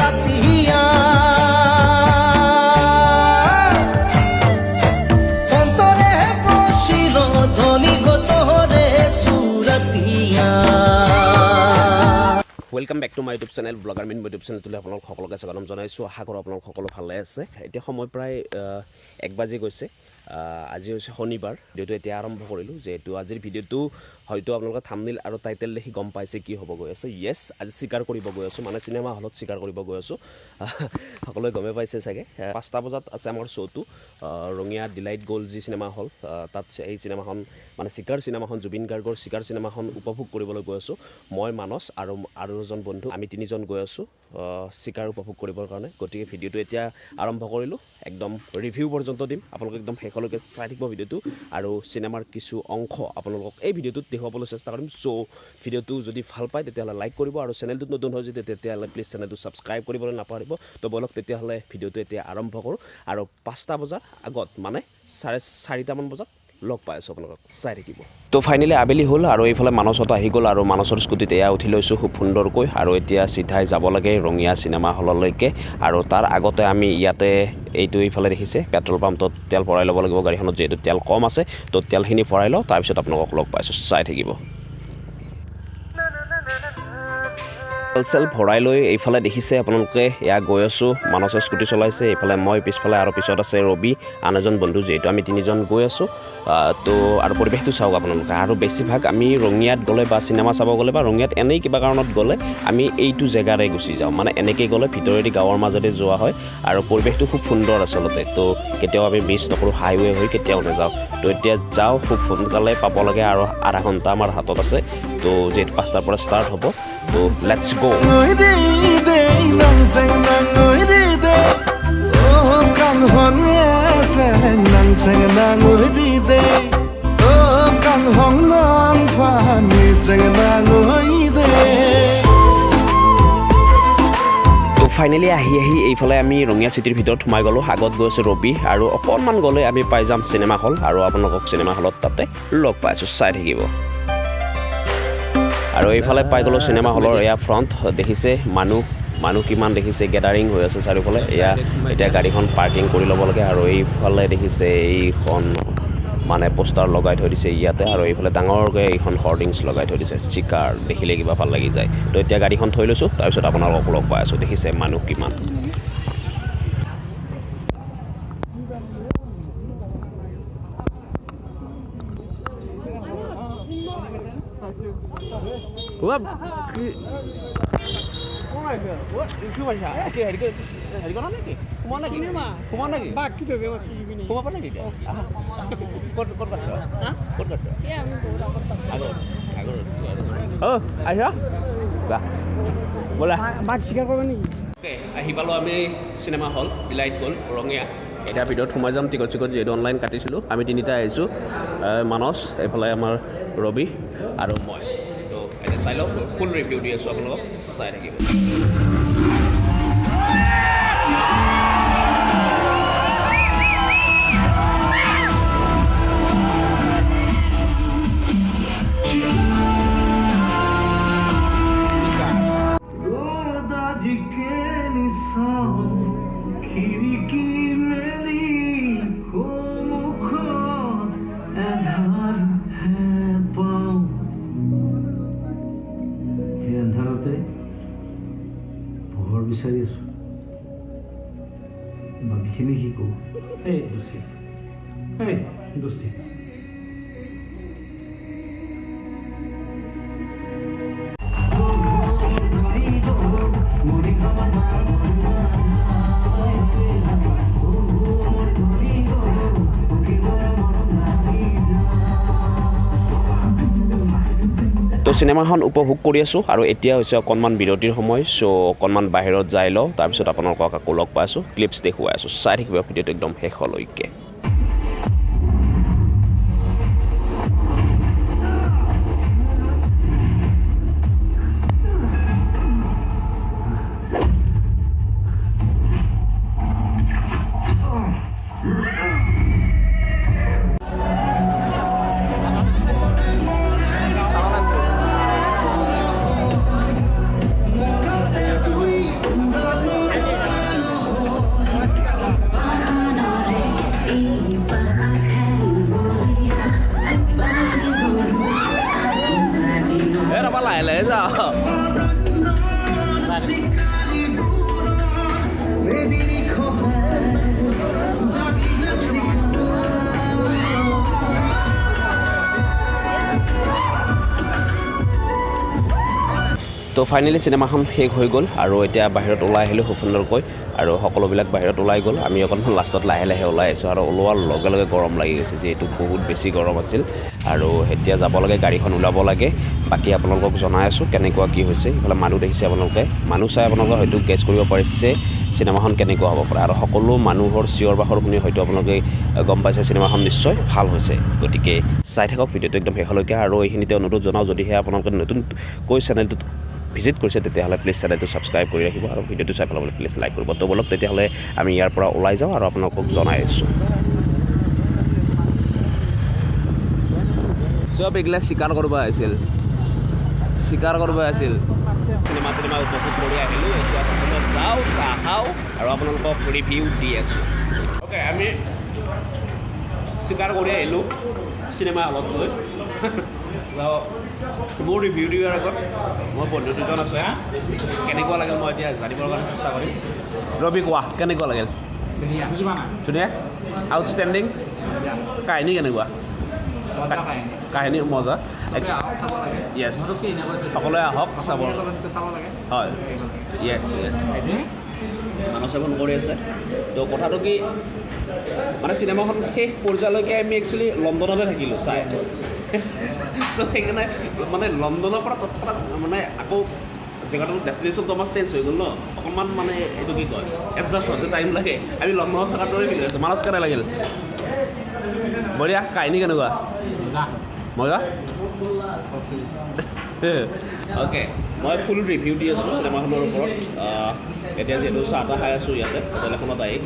রাতিয়া গতরে সুরতিয়া। Welcome back to my YouTube channel blogger mein YouTube চেনেলটোলৈ আপোনালোক সকলোকে স্বাগতম জনাইছোঁ। আশা কৰোঁ আপোনালোক সকলো ভালে আছে। এতিয়া সময় প্ৰায় এক বাজি গৈছে। আজি হৈছে শনিবাৰ। ভিডিঅ'টো এতিয়া আৰম্ভ কৰিলোঁ যিহেতু আজিৰ ভিডিঅ'টো হয়তো আপোনালোকে থামনিল আৰু টাইটেল দেখি গম পাইছে কি হ'ব গৈ আছে। য়েছ আজি স্বীকাৰ কৰিব গৈ আছোঁ। মানে চিনেমা হলত স্বীকাৰ কৰিব গৈ আছোঁ। সকলোৱে গমেই পাইছে চাগে। পাঁচটা বজাত আছে আমাৰ শ্ব'টো ৰঙীয়া ডিলাইট গ'ল্ড যি চিনেমা হল তাত এই চিনেমাখন মানে চিকাৰ চিনেমাখন জুবিন গাৰ্গৰ চিকাৰ চিনেমাখন উপভোগ কৰিবলৈ গৈ আছোঁ। মই মানস আৰু আৰু এজন বন্ধু আমি তিনিজন গৈ আছোঁ চিকাৰ উপভোগ কৰিবৰ কাৰণে। গতিকে ভিডিঅ'টো এতিয়া আৰম্ভ কৰিলোঁ। একদম ৰিভিউ পৰ্যন্ত দিম। আপোনালোকে একদম শেষলৈকে চাই থাকিব ভিডিঅ'টো আৰু চিনেমাৰ কিছু অংশ আপোনালোকক এই ভিডিঅ'টোত দেখুৱাবলৈ চেষ্টা কৰিম। চ' ভিডিঅ'টো যদি ভালো পায়, তেতিয়াহ'লে লাইক কৰিব আৰু চেনেলটোত নতুন হয় যদি, তেতিয়াহ'লে প্লিজ চেনেলটো ছাবস্ক্ৰাইব কৰিবলৈ নাপাহৰিব। তো ব'লক, তেতিয়াহ'লে ভিডিঅ'টো এতিয়া আৰম্ভ কৰোঁ। আৰু পাঁচটা বজাৰ আগত মানে চাৰে চাৰিটামান বজাত লগ পাই আছোঁ আপোনালোকক, চাই থাকিব। তো ফাইনেলি আবেলি হ'ল আৰু এইফালে মানসত আহি গ'ল আৰু মানসৰ স্কুটিত এয়া উঠি লৈছোঁ খুব সুন্দৰকৈ আৰু এতিয়া চিধাই যাব লাগে ৰঙীয়া চিনেমা হললৈকে আৰু তাৰ আগতে আমি ইয়াতে এইটো এইফালে দেখিছে, পেট্ৰল পাম্পটোত তেল ভৰাই ল'ব লাগিব গাড়ীখনত যিহেতু তেল কম আছে, তো তেলখিনি ভৰাই লওঁ, তাৰপিছত আপোনালোকক লগ পাইছোঁ চাই থাকিব। তেল চেল ভৰাই লৈ এইফালে দেখিছে আপোনালোকে, এয়া গৈ আছোঁ মানসে স্কুটি চলাইছে, এইফালে মই পিছফালে আৰু পিছত আছে ৰবি, আন এজন বন্ধু যিহেতু আমি তিনিজন গৈ আছোঁ। তো আৰু পৰিৱেশটো চাওক আপোনালোকে। আৰু বেছিভাগ আমি ৰঙিয়াত গ'লে বা চিনেমা চাব গ'লে বা ৰঙিয়াত এনেই কিবা কাৰণত গ'লে আমি এইটো জেগাৰে গুচি যাওঁ। মানে এনেকৈ গ'লে ভিতৰেদি গাঁৱৰ মাজেদি যোৱা হয় আৰু পৰিৱেশটো খুব সুন্দৰ আচলতে। তো কেতিয়াও আমি মিছ নকৰোঁ, হাইৱে হৈ কেতিয়াও নাযাওঁ। তো এতিয়া যাওঁ, খুব সোনকালে পাব লাগে আৰু আধা ঘণ্টা আমাৰ হাতত আছে। তো যিহেতু পাঁচটাৰ পৰা ষ্টাৰ্ট হ'ব, তো লেটছ গ' đi nang sang nang ngồi đi đi oh càng hòn nang pha ni sang nang ngồi তো ফাইনেলি আহি আহি এইফালে আমি ৰঙীয়া চিটিৰ ভিতৰত সোমাই গ'লোঁ, আগত গৈ আছে ৰবি আৰু অকণমান গ'লে আমি পাই যাম চিনেমা হল আৰু আপোনালোকক চিনেমা হলত তাতে লগ পাইছোঁ চাই থাকিব। আৰু এইফালে পাই গ'লোঁ চিনেমা হলৰ এয়া ফ্ৰণ্ট দেখিছে মানুহ মানুহ কিমান দেখিছে গেডাৰিং হৈ আছে চাৰিওফালে এয়া এতিয়া গাড়ীখন পাৰ্কিং কৰি ল'ব লাগে আৰু এইফালে দেখিছে এইখন মানে পোষ্টাৰ লগাই থৈ দিছে ইয়াতে আৰু এইফালে ডাঙৰকৈ এইখন হৰ্ডিংছ লগাই থৈ দিছে চিকাৰ দেখিলে কিবা ভাল লাগি যায়। তো এতিয়া গাড়ীখন থৈ লৈছোঁ তাৰপিছত আপোনালোকক লগ পাই আছোঁ দেখিছে মানুহ কিমান। ব'লা। বাঘ স্বীকাৰ কৰিব নেকি? আহি পালোঁ আমি চিনেমা হল ডিলাইট গ'ল ৰঙীয়া। এতিয়া ভিতৰত সোমাই যাম টিকট চিকট যিহেতু অনলাইন কাটিছিলোঁ। আমি তিনিটা আহিছোঁ মানস এইফালে আমাৰ ৰবি আৰু মই। চাই লওক ফুল ৰিভিউ দি আছোঁ আপোনালোকক চাই থাকিব বিচাৰি আছো বাকীখিনি শিকো এই দুচি এই দুচি তো চিনেমাখন উপভোগ কৰি আছোঁ আৰু এতিয়া হৈছে অকণমান বিৰতিৰ সময় চ' অকণমান বাহিৰত যাই লওঁ তাৰপিছত আপোনালোকক আকৌ লগ পাই আছোঁ ক্লিপছ দেখুৱাই আছোঁ চাই থাকিব ভিডিঅ'টো একদম শেষলৈকে। 买来的。তো ফাইনেলি চিনেমাখন শেষ হৈ গ'ল আৰু এতিয়া বাহিৰত ওলাই আহিলোঁ খুব সুন্দৰকৈ আৰু সকলোবিলাক বাহিৰত ওলাই গ'ল। আমি অকণমান লাষ্টত লাহে লাহে ওলাই আহিছোঁ আৰু ওলোৱাৰ লগে লগে গৰম লাগি গৈছে যিহেতু বহুত বেছি গৰম আছিল। আৰু এতিয়া যাব লাগে গাড়ীখন ওলাব লাগে। বাকী আপোনালোকক জনাই আছোঁ কেনেকুৱা কি হৈছে। ইফালে মানুহ দেখিছে আপোনালোকে। মানুহ চাই আপোনালোকে হয়তো গেছ কৰিব পাৰিছে চিনেমাখন কেনেকুৱা হ'ব পাৰে। আৰু সকলো মানুহৰ চিঞৰ বাখৰ শুনি হয়তো আপোনালোকে গম পাইছে চিনেমাখন নিশ্চয় ভাল হৈছে। গতিকে চাই থাকক ভিডিঅ'টো একদম শেষলৈকে। আৰু এইখিনিতে অনুৰোধ জনাওঁ যদিহে আপোনালোকে নতুনকৈ চেনেলটোত ভিজিট কৰিছে তেতিয়াহ'লে প্লিজ চেনেলটো ছাবস্ক্ৰাইব কৰি ৰাখিব আৰু ভিডিঅ'টো চাই পেলাবলৈ প্লিজ লাইক কৰিব। তো বলক তেতিয়াহ'লে আমি ইয়াৰ পৰা ওলাই যাওঁ আৰু আপোনালোকক জনাই আছোঁ। চব এইগিলা স্বীকাৰ কৰিব আহিছিল। স্বীকাৰ কৰিব আহিছিল। চিনেমা চিনেমা উপভোগ কৰি আহিলোঁ এতিয়া যাওঁ চাহ খাওঁ আৰু আপোনালোকক ৰিভিউ দি আছোঁ। অ'কে আমি স্বীকাৰ কৰি আহিলোঁ চিনেমা হলত গৈ মোৰ ৰিভিউ দিয়াৰ আগত মোৰ বন্ধু দুজন আছে হা? কেনেকুৱা লাগিল মই এতিয়া জানিবৰ কাৰণে চেষ্টা কৰিম। ৰবি কোৱা কেনেকুৱা লাগিল? ধুনীয়া আউটষ্টেণ্ডিং কাহিনী কেনেকুৱা? কাহিনী। মজা। য়েছ সকলোৱে আহক চাব। হয়। য়েছ য়েছ মানুহ চাব কৰি আছে। তো কথাটো কি মানে চিনেমাখন শেষ পৰ্যায়লৈকে আমি একচুৱেলি লণ্ডনতে থাকিলোঁ চাই। তো সেইকাৰণে মানে লণ্ডনৰ পৰা তৎক্ষণাত মানে আকৌ জেগাটো ডেষ্টিনেশ্যনটো আমাৰ চেঞ্জ হৈ গ'ল ন। অকণমান মানে এইটো কি কয় এডজাষ্ট হওঁতে টাইম লাগে। আমি লণ্ডনত থকাৰ দৰে ফিল আছোঁ মানস কেনে লাগিল? বঢ়িয়া। কাহিনী কেনেকুৱা? মজা। অ'কে মই ফুল ৰিভিউ দি আছোঁ চিনেমাখনৰ ওপৰত। এতিয়া যিহেতু চাহ তাহ খাই আছোঁ ইয়াতে হোটেল এখনত আহি।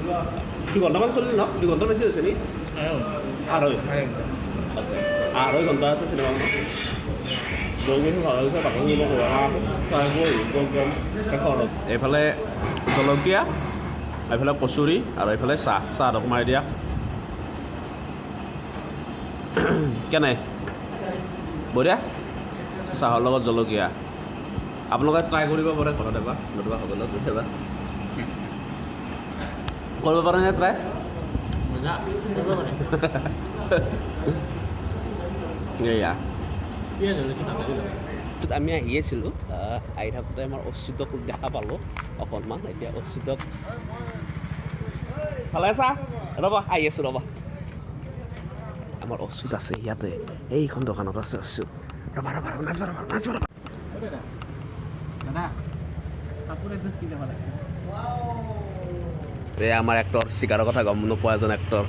দুঘণ্টামান চলিল ন? দুঘণ্টা বেছি হৈছে নি? আঢ়ৈ। আঢ়ৈ ঘণ্টা আছে চিনেমাখনত এইফালে জলকীয়া এইফালে কচুৰি আৰু এইফালে চাহ চাহ অকণমান দিয়া কেনে বঢ়িয়া চাহৰ লগত জলকীয়া আপোনালোকে ট্ৰাই কৰিব পাৰে ঘৰত এবাৰ নতুবা কেতিয়াবা কৰিব পাৰেনে ট্ৰাই এয়া আমি আহি আছিলোঁ আহ, আহি থাকোঁতে আমাৰ অচ্যুতক দেখা পালোঁ অকণমান এতিয়া অচ্যুতক ভালে আছা ৰ'বা আহি আছোঁ ৰ'বা। আমাৰ অচ্যুত আছে ইয়াতে এইখন দোকানত আছে অচ্যুত। ৰ'বা ৰ'বা ৰ'বা, নাচবা ৰ'বা নাচবা ৰ'বা। এই আমাৰ এক্টৰ চিকাৰৰ কথা গম নোপোৱা এজন এক্টৰ।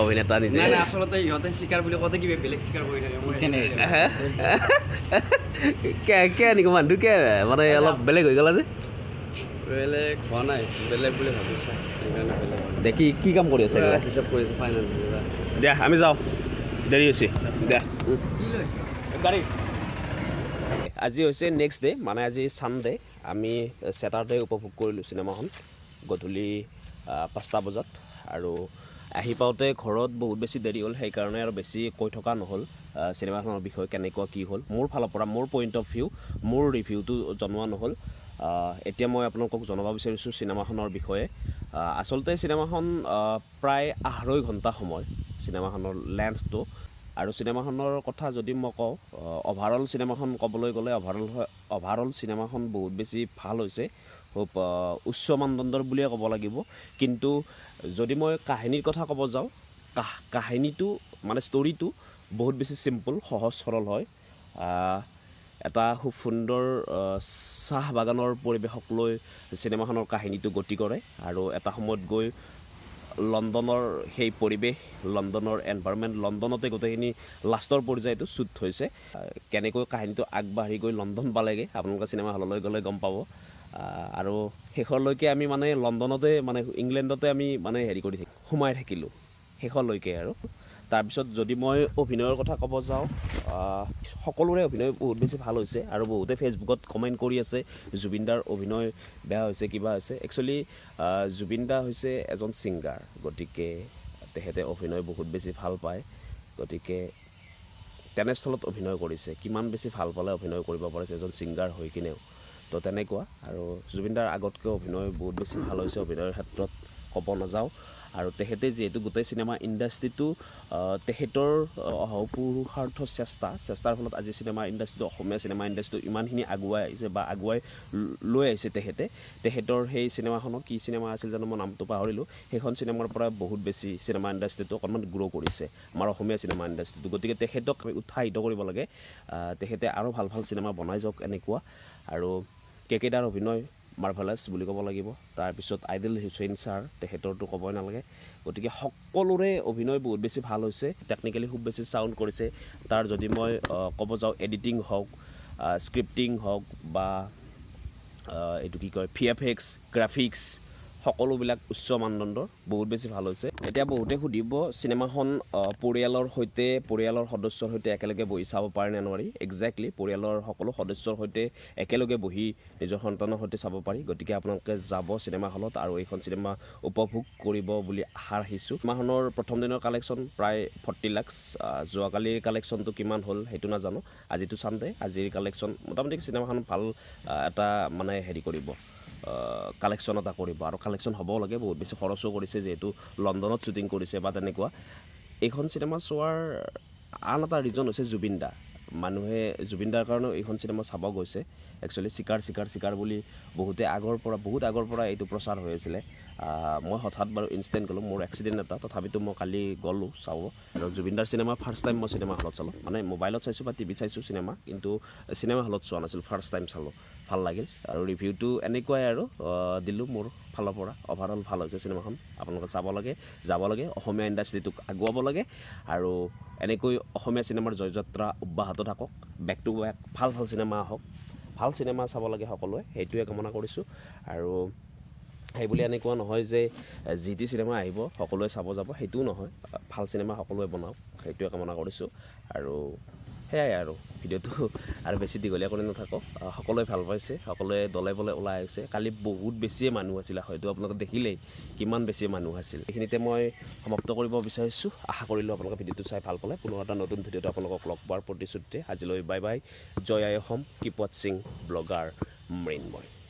অভিনেতা নিজে। নাই আচলতে ইহঁতে চিকাৰ বুলি কওঁতে কিবা বেলেগ চিকাৰ কৰি থাকে? কে কে নিকো মানুহ কে? মানে অলপ বেলেগ হৈ গ'লা যে বেলেগ হোৱা নাই বেলেগ বুলি ভাবিছোঁ সেইকাৰণে বেলেগ দে কি কি কাম কৰি আছে? হিচাপ কৰিছোঁ ফাইনেল দিয়া আমি যাওঁ। দেৰি হৈছে দিয়া। গাড়ী। আজি হৈছে নেক্সট ডে' মানে আজি ছানডে আমি ছেটাৰডে উপভোগ কৰিলোঁ চিনেমাখন গধূলি পাঁচটা বজাত। আৰু আহি পাওঁতে ঘৰত বহুত বেছি দেৰি হ'ল সেইকাৰণে আৰু বেছি কৈ থকা নহ'ল। চিনেমাখনৰ বিষয়ে কেনেকুৱা কি হ'ল মোৰ ফালৰ পৰা মোৰ পইণ্ট অফ ভিউ মোৰ ৰিভিউটো জনোৱা নহ'ল। এতিয়া মই আপোনালোকক জনাব বিচাৰিছোঁ চিনেমাখনৰ বিষয়ে। আচলতে চিনেমাখন প্ৰায় আঢ়ৈ ঘণ্টা সময় চিনেমাখনৰ লেন্থটো আৰু চিনেমাখনৰ কথা যদি মই কওঁ অভাৰঅল চিনেমাখন ক'বলৈ গ'লে অভাৰঅল অভাৰঅল চিনেমাখন বহুত বেছি ভাল হৈছে। উচ্চ মানদণ্ডৰ বুলিয়ে ক'ব লাগিব। কিন্তু যদি মই কাহিনীৰ কথা ক'ব যাওঁ কাহ কাহিনীটো মানে ষ্টৰিটো বহুত বেছি চিম্পুল সহজ সৰল হয়। এটা খুব সুন্দৰ চাহ বাগানৰ পৰিৱেশক লৈ চিনেমাখনৰ কাহিনীটো গতি কৰে আৰু এটা সময়ত গৈ লণ্ডনৰ সেই পৰিৱেশ লণ্ডনৰ এনভাইৰমেণ্ট লণ্ডনতে গোটেইখিনি লাষ্টৰ পৰ্যায়টো শ্বুট হৈছে। কেনেকৈ কাহিনীটো আগবাঢ়ি গৈ লণ্ডন পালেগৈ আপোনালোকে চিনেমা হললৈ গ'লে গম পাব। আৰু শেষৰলৈকে আমি মানে লণ্ডনতে মানে ইংলেণ্ডতে আমি মানে হেৰি কৰি থাকিম সোমাই থাকিলোঁ শেষলৈকে আৰু। তাৰপিছত যদি মই অভিনয়ৰ কথা ক'ব যাওঁ সকলোৰে অভিনয় বহুত বেছি ভাল হৈছে আৰু বহুতে ফেচবুকত কমেণ্ট কৰি আছে জুবিন দাৰ অভিনয় বেয়া হৈছে কিবা হৈছে। একচুৱেলি জুবিন দা হৈছে এজন ছিংগাৰ গতিকে তেখেতে অভিনয় বহুত বেছি ভাল পায়। গতিকে তেনেস্থলত অভিনয় কৰিছে কিমান বেছি ভাল পালে অভিনয় কৰিব পাৰিছে এজন ছিংগাৰ হৈ কিনেও। তো তেনেকুৱা আৰু জুবিন দাৰ আগতকৈ অভিনয় বহুত বেছি ভাল হৈছে অভিনয়ৰ ক্ষেত্ৰত ক'ব নাযাওঁ। আৰু তেখেতে যিহেতু গোটেই চিনেমা ইণ্ডাষ্ট্ৰিটো তেখেতৰ আহ, অপুৰুষাৰ্থ চেষ্টা চেষ্টাৰ ফলত আজি চিনেমা ইণ্ডাষ্ট্ৰিটো অসমীয়া চিনেমা ইণ্ডাষ্ট্ৰিটো ইমানখিনি আগুৱাই আহিছে বা আগুৱাই ল- আহিছে তেখেতে। তেখেতৰ সেই চিনেমাখনক কি চিনেমা আছিল জানো মই নামটো পাহৰিলোঁ। সেইখন চিনেমাৰ পৰা বহুত বেছি চিনেমা ইণ্ডাষ্ট্ৰিটো অকণমান গ্ৰ' কৰিছে আমাৰ অসমীয়া চিনেমা ইণ্ডাষ্ট্ৰিটো। গতিকে তেখেতক আমি উৎসাহিত কৰিব লাগে। তেখেতে আৰু ভাল ভাল চিনেমা বনাই যাওক এনেকুৱা। আৰু কেকেদাৰ অভিনয় মাৰ্ভেলাছ বুলি ক'ব লাগিব। তাৰপিছত আইডেল হুছেইন ছাৰ তেখেতৰতো ক'বই নালাগে। গতিকে সকলোৰে অভিনয় বহুত বেছি ভালো হৈছে। টেকনিকেলি খুব বেছি চাউণ্ড কৰিছে। তাৰ যদি মই ক'ব যাওঁ এডিটিং হওক স্ক্ৰিপ্টিং হওক বা এইটো কি কয় ভি এফ এক্স গ্ৰাফিক্স সকলোবিলাক উচ্চ মানদণ্ডৰ বহুত বেছি ভাল হৈছে। এতিয়া বহুতে সুধিব চিনেমাখন পৰিয়ালৰ সৈতে পৰিয়ালৰ সদস্যৰ সৈতে একেলগে বহি চাব পাৰে নে নোৱাৰি? একজেক্টলি পৰিয়ালৰ সকলো সদস্যৰ সৈতে একেলগে বহি নিজৰ সন্তানৰ সৈতে চাব পাৰি। গতিকে আপোনালোকে যাব চিনেমা হলত আৰু এইখন চিনেমা উপভোগ কৰিব বুলি আশা ৰাখিছোঁ। চিনেমাখনৰ প্ৰথম দিনৰ কালেকশ্যন প্ৰায় ফৰ্টি লাক্স যোৱাকালিৰ কালেকশ্যনটো কিমান হ'ল সেইটো নাজানো। আজিতো চানডে আজিৰ কালেকশ্যন মোটামুটি চিনেমাখন ভাল এটা মানে হেৰি কৰিব। কালেকশ্যন এটা কৰিব আৰু কালেকশ্যন হ'বও লাগে বহুত বেছি খৰচো কৰিছে যিহেতু লণ্ডনত শ্বুটিং কৰিছে বা তেনেকুৱা। এইখন চিনেমা চোৱাৰ আন এটা ৰিজন হৈছে জুবিন দা। মানুহে জুবিন দাৰ কাৰণেও এইখন চিনেমা চাব গৈছে। একচুৱেলি চিকাৰ চিকাৰ চিকাৰ বুলি বহুতে আগৰ পৰা বহুত আগৰ পৰা এইটো প্ৰচাৰ হৈ আছিলে। মই হঠাৎ বাৰু ইনষ্টেণ্ট গ'লোঁ মোৰ এক্সিডেণ্ট এটা তথাপিতো মই কালি গ'লোঁ চাব। আৰু জুবিন দাৰ চিনেমা ফাৰ্ষ্ট টাইম মই চিনেমা হলত চালোঁ। মানে মোবাইলত চাইছোঁ বা টিভিত চাইছোঁ চিনেমা কিন্তু চিনেমা হলত চোৱা নাছিলোঁ ফাৰ্ষ্ট টাইম চালোঁ। ভাল লাগিল। আৰু ৰিভিউটো এনেকুৱাই আৰু দিলোঁ মোৰ ফালৰ পৰা। অভাৰঅল ভাল হৈছে চিনেমাখন আপোনালোকে চাব লাগে যাব লাগে। অসমীয়া ইণ্ডাষ্ট্ৰিটোক আগুৱাব লাগে। আৰু এনেকৈ অসমীয়া চিনেমাৰ জয়যাত্ৰা অব্যাহত থাকক। বেক টু বেক ভাল ভাল চিনেমা আহক। ভাল চিনেমা চাব লাগে সকলোৱে। সেইটোৱে কামনা কৰিছোঁ। আৰু সেইবুলি এনেকুৱা নহয় যে যি টি চিনেমা আহিব সকলোৱে চাব যাব সেইটোও নহয়। ভাল চিনেমা সকলোৱে বনাওক সেইটোৱে কামনা কৰিছোঁ। আৰু সেয়াই আৰু ভিডিঅ'টো আৰু বেছি দীঘলীয়া কৰি নাথাকক। সকলোৱে ভাল পাইছে সকলোৱে দলে বলে ওলাই আহিছে। কালি বহুত বেছিয়ে মানুহ আছিলে হয়তো আপোনালোকে দেখিলেই কিমান বেছি মানুহ আছিল। এইখিনিতে মই সমাপ্ত কৰিব বিচাৰিছোঁ। আশা কৰিলোঁ আপোনালোকে ভিডিঅ'টো চাই ভাল পালে। পুনৰ এটা নতুন ভিডিঅ'ত আপোনালোকক লগ পোৱাৰ প্ৰতিশ্ৰুতিৰে আজিলৈ বাই বাই। জয় আই অসম কিপ ৱাটছিং ব্লগাৰ মৃন্ময়।